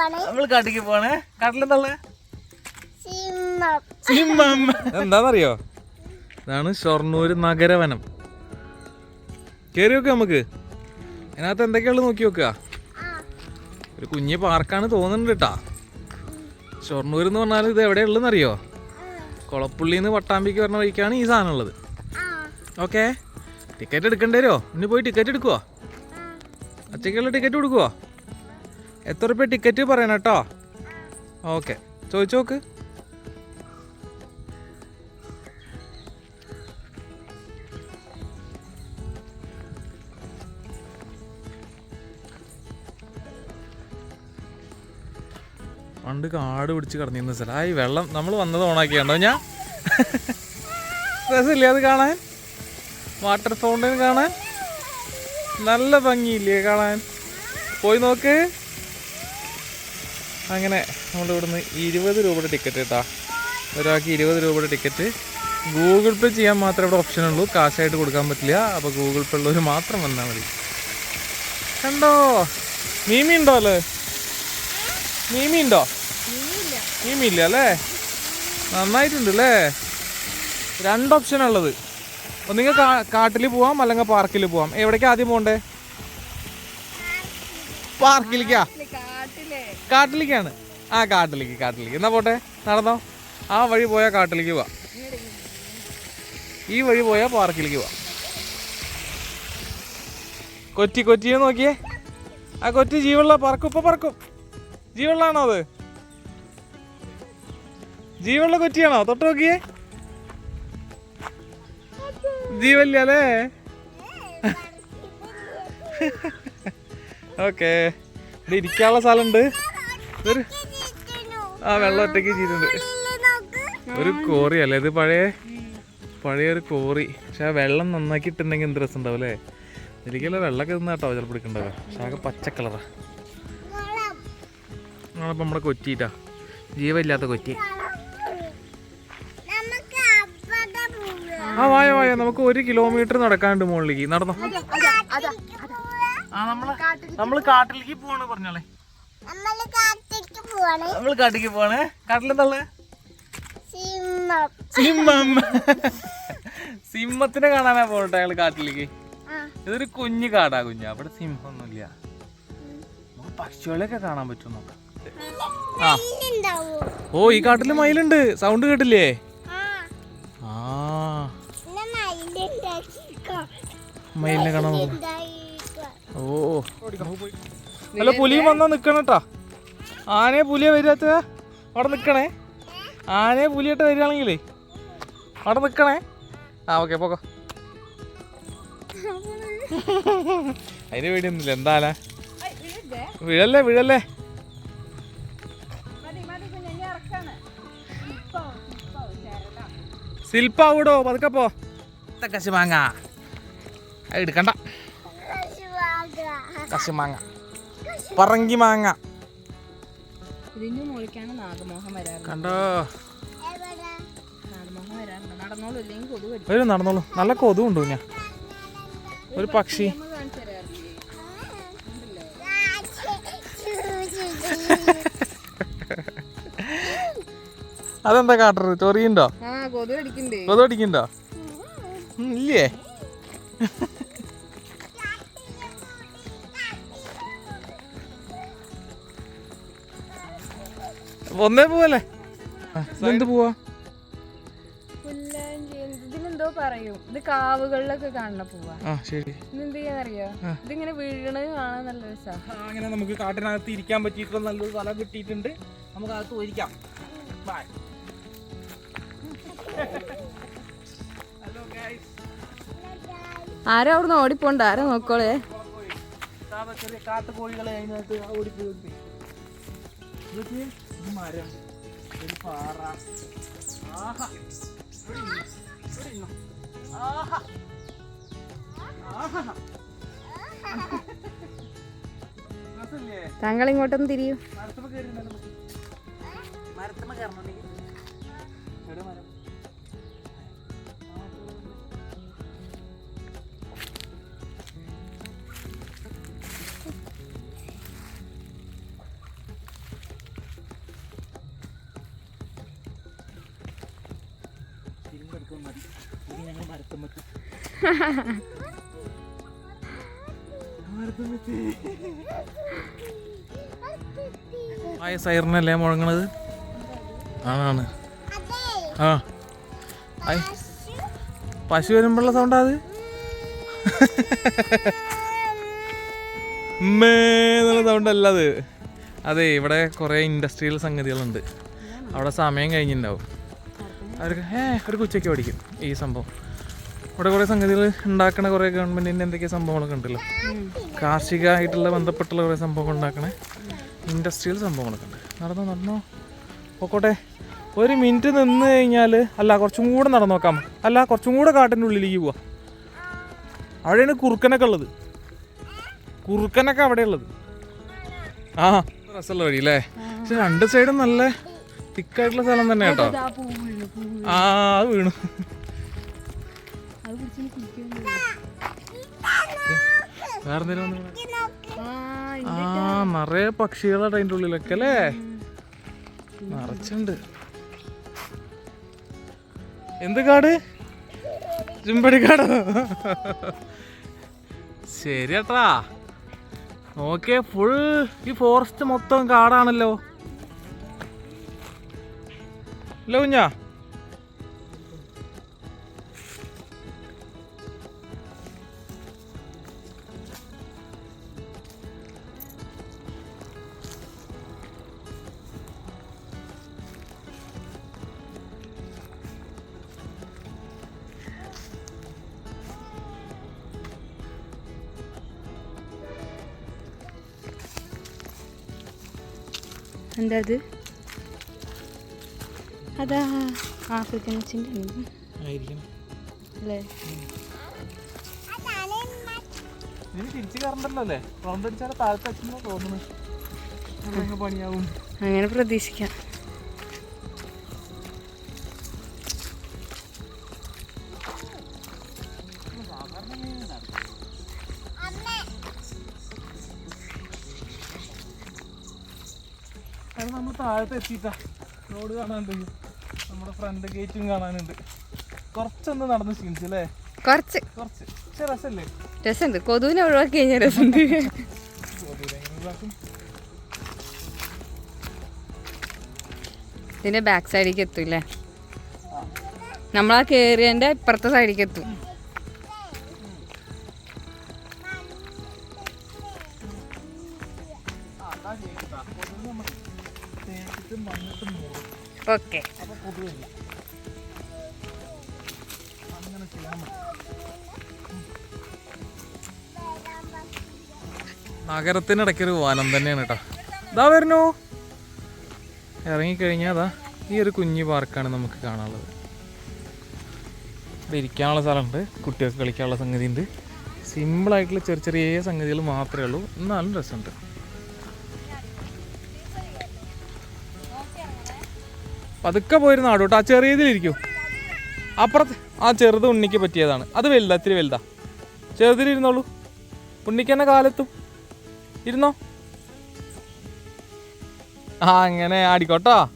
പോവാണ്. നമ്മൾ കാട്ടിക്ക് പോവാണ്. കാട്ടിലെന്താ സിംഹം. എന്താന്നറിയോ? ഇതാണ് ഷൊർണൂർ നഗരവനം. കയറി നോക്കാം നമുക്ക്. അതിനകത്ത് എന്തൊക്കെയുള്ളത് നോക്കി നോക്കുക ഒരു കുഞ്ഞ് പാർക്കാണ് തോന്നുന്നുണ്ട് കേട്ടാ ഷൊർണൂർ എന്ന് പറഞ്ഞാൽ ഇത് എവിടെയുള്ളതെന്ന് അറിയോ കൊളപ്പുള്ളിന്ന് വട്ടാമ്പിക്ക് പറഞ്ഞ വഴിക്കാണ് ഈ സാധനം ഉള്ളത്. ഓക്കെ. ടിക്കറ്റ് എടുക്കണ്ടേരോ വരുമോ ഇനി പോയി ടിക്കറ്റ് എടുക്കുവോ? അച്ഛക്കുള്ള ടിക്കറ്റ് കൊടുക്കുവോ? എത്ര റുപ്യ ടിക്കറ്റ് പറയണം കേട്ടോ? ഓക്കെ ചോദിച്ചു നോക്ക്. പണ്ട് കാട് പിടിച്ച് കടന്നിരുന്ന സ്ഥലം. ആ ഈ വെള്ളം നമ്മൾ വന്നത് ഓണാക്കിയാണ്ടോ ഞാൻ? രസമില്ലേ അത് കാണാൻ? വാട്ടർ ഫൗണ്ടൻ കാണാൻ? നല്ല ഭംഗിയില്ലേ കാണാൻ? പോയി നോക്ക്. അങ്ങനെ നമ്മൾ ഇവിടുന്ന് ഇരുപത് രൂപയുടെ ടിക്കറ്റ് കേട്ടോ ഒരാൾക്ക് ഇരുപത് രൂപയുടെ ടിക്കറ്റ് ഗൂഗിൾ പേ ചെയ്യാൻ മാത്രമേ ഇവിടെ ഓപ്ഷൻ ഉള്ളൂ. കാശായിട്ട് കൊടുക്കാൻ പറ്റില്ല. അപ്പോൾ ഗൂഗിൾ പേ ഉള്ളവർ മാത്രം വന്നാൽ മതി. കണ്ടോ? മീമി ഉണ്ടോ അല്ലേ? മീമി ഉണ്ടോ? മീമി ഇല്ല അല്ലേ? നന്നായിട്ടുണ്ട് അല്ലേ? രണ്ട് ഓപ്ഷൻ ഉള്ളത്. കാട്ടിൽ പോവാം അല്ലെങ്കിൽ പാർക്കിൽ പോവാം. എവിടേക്കാണ് ആദ്യം പോകണ്ടേ? പാർക്കിലേക്കാ? കാട്ടിലേക്കാണ്. ആ കാട്ടിലേക്ക് കാട്ടിലേക്ക്. എന്നാ പോട്ടെ നടന്നോ. ആ വഴി പോയാൽ കാട്ടിലേക്ക് പോവാ. ഈ വഴി പോയാൽ പാർക്കിലേക്ക് പോവാ. കൊറ്റി കൊറ്റിയെ നോക്കിയേ. ആ കൊറ്റി ജീവുള്ള പറക്കും ഇപ്പൊ പറക്കും. ജീവുള്ളാണോ അത്? ജീവുള്ള കൊറ്റിയാണോ? തൊട്ട് നോക്കിയേ. ജീവല്ല അല്ലേ? ഓക്കെ. ഇരിക്കാനുള്ള സ്ഥലമുണ്ട്. ഒരു ആ വെള്ളം ഒറ്റയ്ക്ക് ചെയ്തിട്ടുണ്ട് ഒരു കോറി അല്ലേ ഇത് പഴയ? പഴയ ഒരു കോറി. പക്ഷെ ആ വെള്ളം നന്നാക്കി ഇട്ടുണ്ടെങ്കിൽ എന്ത് രസം ഉണ്ടാവും അല്ലേ? എനിക്കല്ല വെള്ളമൊക്കെ തിന്നാ കേട്ടോ ചിലപ്പോൾ എടുക്കണ്ടാവുക പക്ഷെ ആകെ പച്ച കളറാ. നമ്മുടെ കൊച്ചിട്ടാ ജീവമില്ലാത്ത കൊച്ചി. ആ വായ വായ. നമുക്ക് ഒരു കിലോമീറ്റർ നടക്കാണ്ട് മുകളിലേക്ക്. നടന്നോ? ആ നമ്മൾ നമ്മൾ കാട്ടിലേക്ക് പോവാണ് പറഞ്ഞോളെ. നമ്മൾ കാട്ടിലേക്ക് പോവാണ്. നമ്മൾ കാട്ടിലേക്ക് പോവാണ്. കാട്ടിലെന്താ സിംഹം. സിംഹം. സിംഹത്തിനെ കാണാനാ പോകട്ടെ അയാൾ കാട്ടിലേക്ക്. ഇതൊരു കുഞ്ഞു കാടാ കുഞ്ഞു. അവിടെ സിംഹമൊന്നുമില്ല. നമുക്ക് പക്ഷികളെയൊക്കെ കാണാൻ പറ്റും നോക്കാം. ആ. ഓ ഈ കാട്ടിൽ മയിലുണ്ട്. സൗണ്ട് കേട്ടില്ലേ? ആ. മയിലിനെ കാണാൻ നോക്കാം ഓ. അല്ല പുലിയും വന്നാ നിക്കണട്ടാ ആനയെ പുലിയെ വരാത്ത അവിടെ നിക്കണേ. ആനയെ പുലിയായിട്ട് വരികയാണെങ്കിലേ. അവിടെ നിക്കണേ. ആ ഓക്കെ പോക്കോ. അതിന് പേടിയൊന്നുമില്ല. എന്താല വിഴല്ലേ വിഴല്ലേ? ശില്പ അവിടോ പതുക്കെ പോ. കശുമാങ്ങ അത് എടുക്കണ്ട. പറങ്കി മാങ്ങ. ഇതിന്റെ മുകളിലേക്കാണ് നാഗമോഹം വരാറ് കണ്ടോ? എവിടെ നാഗമോഹം വരാറുണ്ട്. നടന്നോളൂ ഇല്ലെങ്കിൽ കൊതു വരും നടന്നോളൂ. നല്ല കൊതുണ്ട് ഞാൻ ഒരു പക്ഷി. അതെന്താ കാട്ടറ്? ചൊറിയുണ്ടോ കൊതു കൊതു അടിക്കണ്ടോ ഇല്ലേ? ഒന്നേ പോവല്ലേ? എന്ത് പോവാ? ഇതിനെന്തോ പറയും. ഇത് കാവുകളിലൊക്കെ കാണണ പോവാ. ശരി. ചെയ്യാന്നറിയോ? ഇതിങ്ങനെ വീഴണത് കാണാൻ നല്ല രസാ. അങ്ങനെ നമുക്ക് കാട്ടിനകത്ത് ഇരിക്കാൻ പറ്റിയിട്ടുള്ള നല്ലൊരു സ്ഥലം കിട്ടിയിട്ടുണ്ട്. നമുക്ക് അകത്ത് പോയിരിക്കാം. ബൈ ഹലോ ഗൈസ് ആരും അവിടുന്ന് ഓടിപ്പോണ്ട? ആരാ നോക്കോളേ? ചെറിയ കാട്ടുകോഴികളെ അതിനകത്ത് ഓടിപ്പോയി. ഇതൊക്കെ ഒരു മരം. ഒരു പാറ. ആഹാ. ആഹാ. ആഹാ? താങ്കൾ ഇങ്ങോട്ടൊന്ന് തിരിയൂ. മരത്തമ്മ എവിടെ മരം? ആയ സൈറിനല്ലേ മുഴങ്ങണത്? ആണാണ്. ആ. പശു വരുമ്പോഴുള്ള സൗണ്ടാ അത് ഉമ്മേ എന്നുള്ള സൗണ്ട് അല്ല അത്. അതെ ഇവിടെ കുറേ ഇൻഡസ്ട്രിയൽ സംഗതികളുണ്ട്. അവിടെ സമയം കഴിഞ്ഞിട്ടുണ്ടാവും അവർക്ക് ഏ ഒരു ഉച്ചയ്ക്ക് പഠിക്കും ഈ സംഭവം. ഇവിടെ കുറേ സംഗതികൾ ഉണ്ടാക്കണ കുറേ ഗവൺമെന്റിന്റെ എന്തൊക്കെയോ സംഭവങ്ങളൊക്കെ ഉണ്ടല്ലോ. കാർഷികമായിട്ടുള്ള ബന്ധപ്പെട്ടുള്ള കുറേ സംഭവങ്ങൾ ഉണ്ടാക്കണേ. ഇൻഡസ്ട്രിയൽ സംഭവങ്ങളൊക്കെ ഉണ്ട്. നടന്നോ നടന്നോ. പോക്കോട്ടെ. ഒരു മിനിറ്റ് നിന്ന് കഴിഞ്ഞാൽ അല്ല കുറച്ചും കൂടെ നടന്നു നോക്കാം. അല്ല കുറച്ചും കൂടെ കാട്ടിന്റെ ഉള്ളിലേക്ക് പോവാ. അവിടെയാണ് കുറുക്കനൊക്കെ ഉള്ളത്. കുറുക്കനൊക്കെ അവിടെ ഉള്ളത് ആ രസമുള്ള വഴി അല്ലേ പക്ഷെ രണ്ട് സൈഡും നല്ല തിക്കായിട്ടുള്ള സ്ഥലം തന്നെ കേട്ടോ. ആ അത് വീണു. വേറെന്തേലും ആ നിറയെ പക്ഷികളാണ് അതിന്റെ ഉള്ളിലൊക്കെ അല്ലേ? നിറച്ചുണ്ട് എന്ത് കാട്? ചുമ്പടിക്കാടോ ശരി ഏട്ടാ ഓക്കെ ഫുൾ ഈ ഫോറസ്റ്റ് മൊത്തം കാടാണല്ലോ. അല്ല കുഞ്ഞാ എന്താ അത് എത്തുന്ന തോന്നുന്നു അച്ഛന്റെ പണിയാവും. അങ്ങനെ പ്രതീക്ഷിക്കാം. അത് നമ്മൾ താഴത്ത് എത്തിയിട്ടാ. റോഡ് കാണാനുണ്ട് നമ്മുടെ ഫ്രണ്ട് ഗേറ്റും കാണാനുണ്ട്. കുറച്ചൊന്ന് നടന്ന് ക്ഷീണിച്ചു അല്ലേ കുറച്ച്. കുറച്ച്. പക്ഷെ രസമല്ലേ രസമുണ്ട്. കൊതുവിനെ ഒഴിവാക്കി കഴിഞ്ഞാൽ രസമുണ്ട്. ഇതിന്റെ ബാക്ക് സൈഡിലേക്ക് എത്തൂല്ലേ നമ്മളാ കേറിയതിന്റെ ഇപ്പുറത്തെ സൈഡിലേക്ക് എത്തും. ഓക്കെ നഗരത്തിനിടയ്ക്കൊരു വനം തന്നെയാണ് കേട്ടോ ഇതാ വരുന്നു. ഇറങ്ങിക്കഴിഞ്ഞാൽ അതാ ഈ ഒരു കുഞ്ഞു പാർക്കാണ് നമുക്ക് കാണാനുള്ളത്. ഇവിടെ ഇരിക്കാനുള്ള സ്ഥലമുണ്ട്. കുട്ടികൾക്ക് കളിക്കാനുള്ള സംഗതി ഉണ്ട് സിമ്പിളായിട്ടുള്ള ചെറിയ ചെറിയ സംഗതികൾ മാത്രമേ ഉള്ളൂ. എന്നാലും രസമുണ്ട്. പതുക്കെ പോയിരുന്ന ആടോട്ടോ ആ ചെറിയതിലിരിക്കും. അപ്പുറത്ത് ആ ചെറുത് ഉണ്ണിക്ക് പറ്റിയതാണ്. അത് വലുതാ ഇത്തിരി വലുതാ. ചെറുതിലിരുന്നോളൂ. ഉണ്ണിക്ക് തന്നെ കാലെത്തും. ഇരുന്നോ? ആ അങ്ങനെ ആടിക്കോട്ടോ.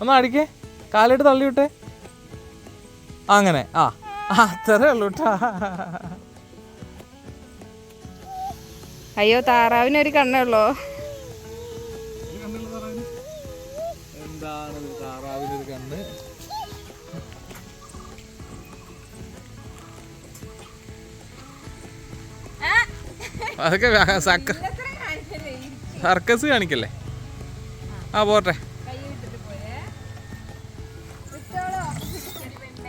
ഒന്ന് അടിക്കേ കാലിട്ട് തള്ളി വിട്ടേ അങ്ങനെ. ആ അത്രേ ഉള്ളൂ അയ്യോ താറാവിനൊരു കണ്ണേ അതൊക്കെ സർക്കസ് കാണിക്കല്ലേ? ആ പോട്ടെ.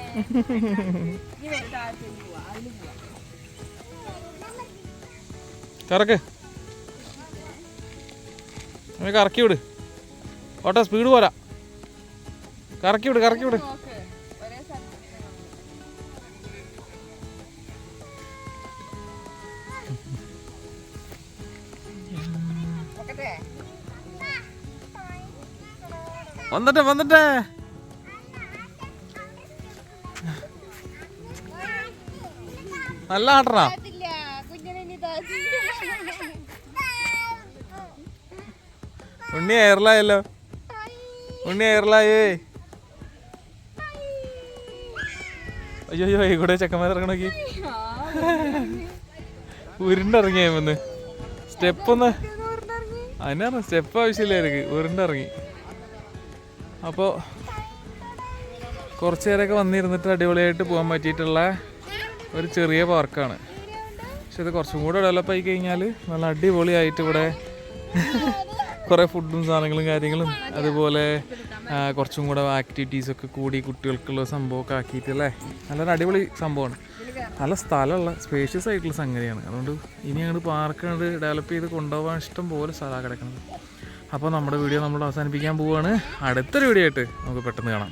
കറക്ക്. കറക്കി വിട് ഓട്ടെ സ്പീഡ് പോരാ. കറക്കി വിട് കറക്കി വിട് വന്നിട്ടെ വന്നിട്ടെ. നല്ല ആട്ടറാ. ഉണ്ണി എയർലായല്ലോ ഉണ്ണി എയർലായേ അയ്യോ അയ്യോ കൂടെ ചെക്കന്മാർ ഇറങ്ങണോക്കി ഉരുണ്ടിറങ്ങി വന്ന് സ്റ്റെപ്പ് ഒന്ന്. അതിനാണ് സ്റ്റെപ്പ് ആവശ്യമില്ലായിരിക്കും ഉരുണ്ടിറങ്ങി. അപ്പോൾ കുറച്ച് നേരമൊക്കെ വന്നിരുന്നിട്ട് അടിപൊളിയായിട്ട് പോകാൻ പറ്റിയിട്ടുള്ള ഒരു ചെറിയ പാർക്കാണ്. പക്ഷെ ഇത് കുറച്ചും കൂടെ ഡെവലപ്പ് ആയി കഴിഞ്ഞാൽ നല്ല അടിപൊളിയായിട്ട് ഇവിടെ കുറേ ഫുഡും സാധനങ്ങളും കാര്യങ്ങളും അതുപോലെ കുറച്ചും കൂടെ ആക്ടിവിറ്റീസൊക്കെ കൂടി കുട്ടികൾക്കുള്ള സംഭവമൊക്കെ ആക്കിയിട്ട് അല്ലേ? നല്ലൊരു അടിപൊളി സംഭവമാണ്. നല്ല സ്ഥലമുള്ള സ്പേഷ്യസ് ആയിട്ടുള്ള സംഗതിയാണ്. അതുകൊണ്ട് ഇനി അങ്ങോട്ട് പാർക്ക് ഡെവലപ്പ് ചെയ്ത് കൊണ്ടുപോകാൻ ഇഷ്ടം പോലെ സ്ഥലമാണ് കിടക്കുന്നത്. അപ്പോൾ നമ്മുടെ വീഡിയോ നമ്മൾ അവസാനിപ്പിക്കാൻ പോവുകയാണ് അടുത്തൊരു വീഡിയോ ആയിട്ട് നമുക്ക് പെട്ടെന്ന് കാണാം.